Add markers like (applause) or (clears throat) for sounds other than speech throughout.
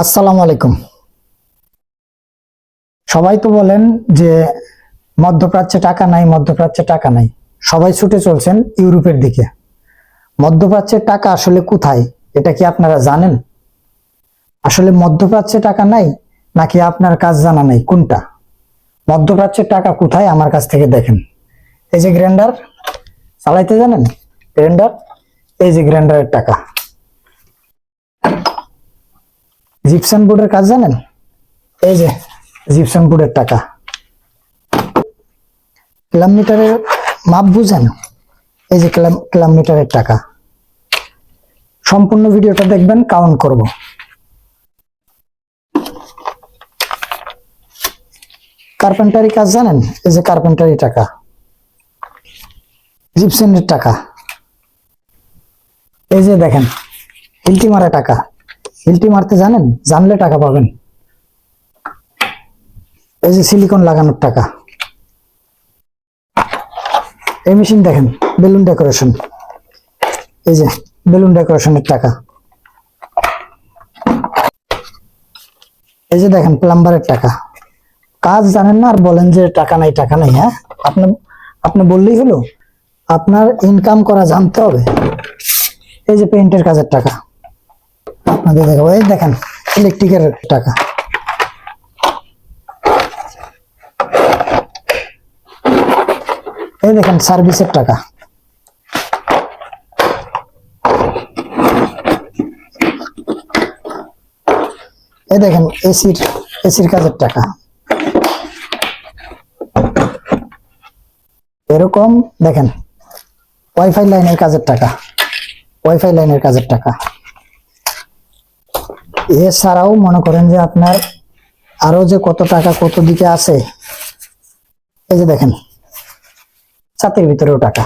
আসসালামু আলাইকুম। সবাই তো বলেন যে মধ্যপ্রাচ্যে টাকা নাই, মধ্যপ্রাচ্যে টাকা নাই। সবাই ছুটে চলছেন ইউরোপের দিকে। মধ্যপ্রাচ্যের টাকা আসলে কোথায়, এটা কি আপনারা জানেন? আসলে মধ্যপ্রাচ্যে টাকা নাই নাকি আপনার কাজ জানা নাই, কোনটা? মধ্যপ্রাচ্যের টাকা কোথায় আমার কাছ থেকে দেখেন। এই যে গ্রাইন্ডার, চালাইতে জানেন? গ্রাইন্ডার, এই যে গ্রাইন্ডারের টাকা। জিপসান বোর্ডের কাজ জানেন? এই যে জিপসান বোর্ডের টাকা। কিলোমিটারের মাপ বুঝেন? এই যে কিলোমিটারের টাকা। সম্পূর্ণ ভিডিওটা দেখবেন কাউন্ট করব। কার্পেন্টারি কাজ জানেন? এই যে কার্পেন্টারি টাকা। জিপসেনের টাকা। এই যে দেখেন হিলটি মারা টাকা। হিলটি মারতে জানেন? জানলে টাকা পাবেন। এই যে সিলিকন লাগানোর টাকা। এই মেশিন দেখেন, বেলুন ডেকোরেশন এই যে বেলুন ডেকোরেশনের টাকা। এই যে দেখেন প্লাম্বারের টাকা। কাজ জানেন না আর বলেন যে টাকা নাই টাকা নাই হ্যাঁ? আপনি আপনি বললেই হলো। আপনার ইনকাম করা জানতে হবে। এই যে পেইন্টের কাজের টাকা। আপনাদের দেখাবো। এই দেখেন ইলেকট্রিকের টাকা। এই দেখেন সার্ভিসের টাকা। এই দেখেন এসির এসির কাজের টাকা। এরকম, দেখেন ওয়াইফাই লাইনের কাজের টাকা। ওয়াইফাই লাইনের কাজের টাকা। এছাড়াও মনে করেন যে আপনার আরও যে কত টাকা কত দিকে আছে, এই যে দেখেন, ছাতের ভিতরেও টাকা।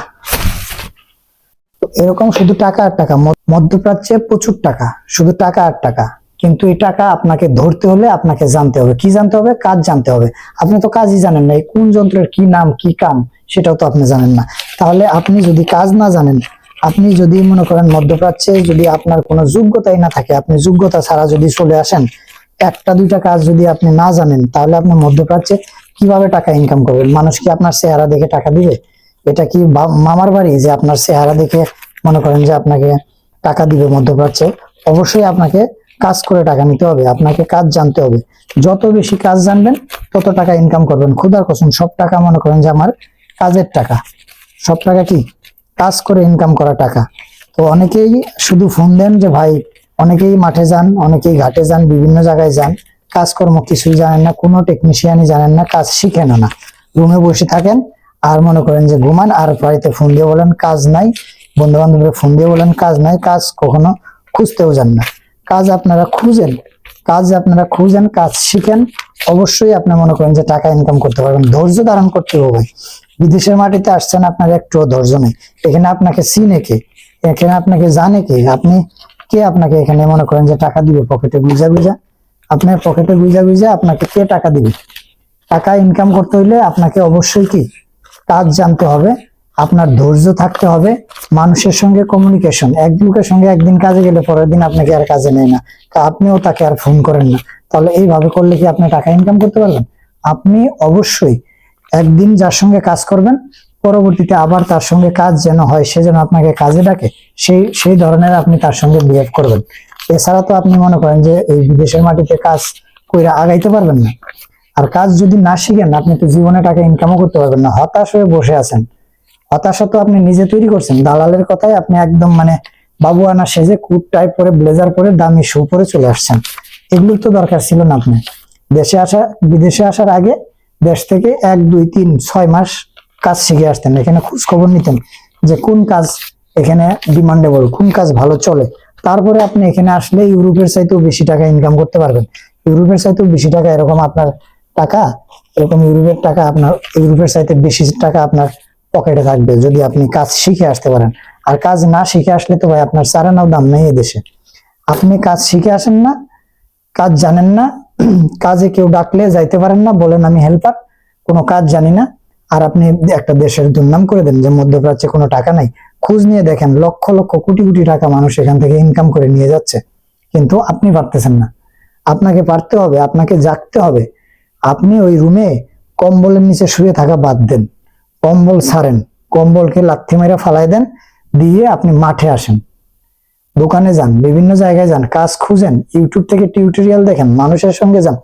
এরকম শুধু টাকা আর টাকা মধ্যপ্রাচ্যে প্রচুর টাকা, শুধু টাকা আর টাকা। কিন্তু এই টাকা আপনাকে ধরতে হলে আপনাকে জানতে হবে। কি জানতে হবে? কাজ জানতে হবে। আপনি তো কাজই জানেন না কোন যন্ত্রের কি নাম, কি কাম, সেটাও তো আপনি জানেন না। তাহলে আপনি যদি কাজ না জানেন আপনি যদি মনে করেন মধ্যপ্রাচ্যে যদি আপনার কোনো যোগ্যতাই না থাকে, আপনি যোগ্যতা ছাড়া যদি চলে আসেন, একটা, দুইটা কাজ যদি আপনি না জানেন, তাহলে আপনি মধ্যপ্রাচ্যে কীভাবে টাকা ইনকাম করবেন? মানুষ কি আপনার চেহারা দেখে টাকা দিবে? এটা কি মামার বাড়ি যে আপনার চেহারা দেখে মনে করেন যে আপনাকে টাকা দিবে মধ্যপ্রাচ্যে? অবশ্যই আপনাকে কাজ করে টাকা নিতে হবে, আপনাকে কাজ জানতে হবে। যত বেশি কাজ জানবেন, তত টাকা ইনকাম করবেন। ক্ষুধার কসম, সব টাকা মনে করেন যে আমার কাজের টাকা। সব টাকা কি? কাজ করে ইনকাম করা টাকা। তো অনেকেই শুধু ফোন দেন যে, ভাই, অনেকেই মাঠে যান, অনেকেই ঘাটে যান, বিভিন্ন জায়গায় যান, কাজকর্ম কিছুই জানেন না, কোনো টেকনিশিয়ানই জানেন না, কাজ শিখেন না। রুমে বসে থাকেন আর মনে করেন যে ঘুমান আর বাড়িতে ফোন দিয়ে বলেন, কাজ নাই। বন্ধু বান্ধবের ফোন দিয়ে বলেন, কাজ নাই, কাজ কখনো খুঁজতেও যান না। কাজ আপনারা খুঁজেন, কাজ আপনারা খুঁজেন, কাজ শিখেন, অবশ্যই আপনি মনে করেন যে টাকা ইনকাম করতে পারবেন। ধৈর্য ধারণ করতে হবে। বিদেশের মাটিতে আসছেন আপনার একটুও ধৈর্য নেই। এখানে আপনাকে চিনে কে? এখানে আপনাকে জানে কে? আপনি কে আপনাকে এখানে মনে করেন যে টাকা দিবে? পকেটে গুজা গুজা? আপনার পকেটে গুজা গুজা আপনাকে কে টাকা দিবে? টাকা ইনকাম করতে হইলে আপনাকে অবশ্যই কি? কাজ জানতে হবে, আপনার ধৈর্য থাকতে হবে, মানুষের সঙ্গে কমিউনিকেশন এক লোকের সঙ্গে একদিন কাজে গেলে পরের দিন আপনাকে আর কাজে নেয় না। তা আপনিও তাকে আর ফোন করেন না। তাহলে এইভাবে করলে কি আপনি টাকা ইনকাম করতে পারবেন? আপনি অবশ্যই একদিন যার সঙ্গে কাজ করবেন, পরবর্তীতে আবার তার সঙ্গে কাজ যেন হয়, সে যেন আপনাকে কাজে ডাকে, সেই সেই ধরনের আপনি তার সঙ্গে বিহেভ করবেন। এছাড়া তো আপনি মনে করেন যে এই বিদেশের মাটিতে কাজ কইরা আগাইতে পারবেন না। আর কাজ যদি না শিখেন, আপনি তো জীবনে টাকা ইনকামও করতে পারবেন না। হতাশ হয়ে বসে আছেন। হতাশা তো আপনি নিজে তৈরি করছেন। দালালের কথায় আপনি একদম মানে বাবু আনা সেজে কুট টাইপ পরে, ব্লেজার পরে দামি শু পরে চলে আসছেন। এগুলোর তো দরকার ছিল না আপনি দেশে আসা, বিদেশে আসার আগে দেশ থেকে এক, দুই, তিন, ছয় মাস কাজ শিখে আসতেন। এখানে খোঁজ খবর নিতেন যে কোন কাজ এখানে ডিমান্ডেবল কোন কাজ ভালো চলে। তারপরে আপনি এখানে আসলে ইউরোপের চাইতেও বেশি টাকা ইনকাম করতে পারবেন। ইউরোপের চাইতেও বেশি টাকা এরকম আপনার টাকা, এরকম ইউরোপের টাকা আপনার, ইউরোপের চাইতে বেশি টাকা আপনার পকেটে থাকবে যদি আপনি কাজ শিখে আসতে পারেন। আর কাজ না শিখে আসলে তো ভাই আপনার চারানাও দাম নেই এদেশে আপনি কাজ শিখে আসেন না, কাজ জানেন না (clears throat) কাজে কেউ ডাকলে যাইতে পারেন না, বলেন আমি হেল্পার কোনো কাজ জানি না। আর আপনি একটা দেশের দুর্নাম করে দেন যে মধ্যপ্রাচ্যে কোনো টাকা নাই। খোঁজ নিয়ে দেখেন, লক্ষ লক্ষ কোটি কোটি টাকা মানুষ এখান থেকে ইনকাম করে নিয়ে যাচ্ছে। কিন্তু আপনি পারতেছেন না। আপনাকে পারতে হবে, আপনাকে জাগতে হবে। আপনি ওই রুমে কম্বলের নিচে শুয়ে থাকা বাদ দেন। কম্বল ছাড়েন, কম্বলকে লাথি মেরে ফালাই দেন, দিয়ে আপনি মাঠে আসেন। দোকানে যান, বিভিন্ন জায়গায় যান, কাজ খুঁজেন, ইউটিউব থেকে টিউটোরিয়াল দেখেন, মানুষের সঙ্গে যান।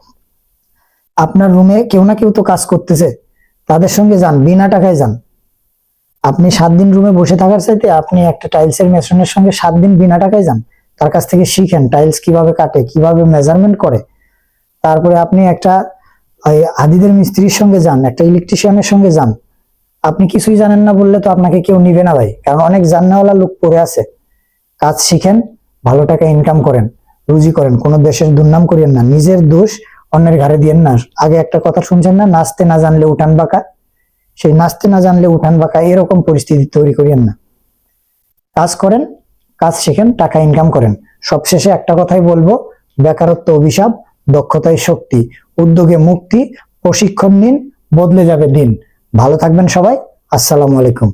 আপনার রুমে কেউ না কেউ তো কাজ করতেছে, তাদের সঙ্গে যান, বিনা টাকায় যান। আপনি সাত দিন রুমে বসে থাকার চাইতে আপনি একটা টাইলসের মেশনের সঙ্গে সাত দিন বিনা টাকায় যান। তার কাছ থেকে শিখেন টাইলস কীভাবে কাটে, কীভাবে মেজারমেন্ট করে। তারপরে আপনি একটা আদিদের মিস্ত্রির সঙ্গে যান, একটা ইলেকট্রিশিয়ানের সঙ্গে যান। আপনি কিছুই জানেন না বললে তো আপনাকে কেউ নিবে না ভাই, কারণ অনেক জান্নাওয়ালা লোক পড়ে আছে। কাজ শিখেন, ভালো টাকা ইনকাম করেন, রুজি করেন, কোনো দেশের দুর্নাম করিয়েন না, নিজের দোষ অন্যের ঘাড়ে দিয়েন না। আগে একটা কথা শুনছেন না, নাচতে না জানলে উঠান বাঁকা? সেই নাচতে না জানলে উঠান বাঁকা, এরকম পরিস্থিতি তৈরি করিয়েন না। কাজ করেন, কাজ শিখেন, টাকা ইনকাম করেন। সবশেষে একটা কথাই বলব, বেকারত্ব অভিশাপ দক্ষতায় শক্তি। উদ্যোগে মুক্তি, প্রশিক্ষণ নিন, বদলে যাবে দিন। ভালো থাকবেন সবাই, আসসালামু আলাইকুম।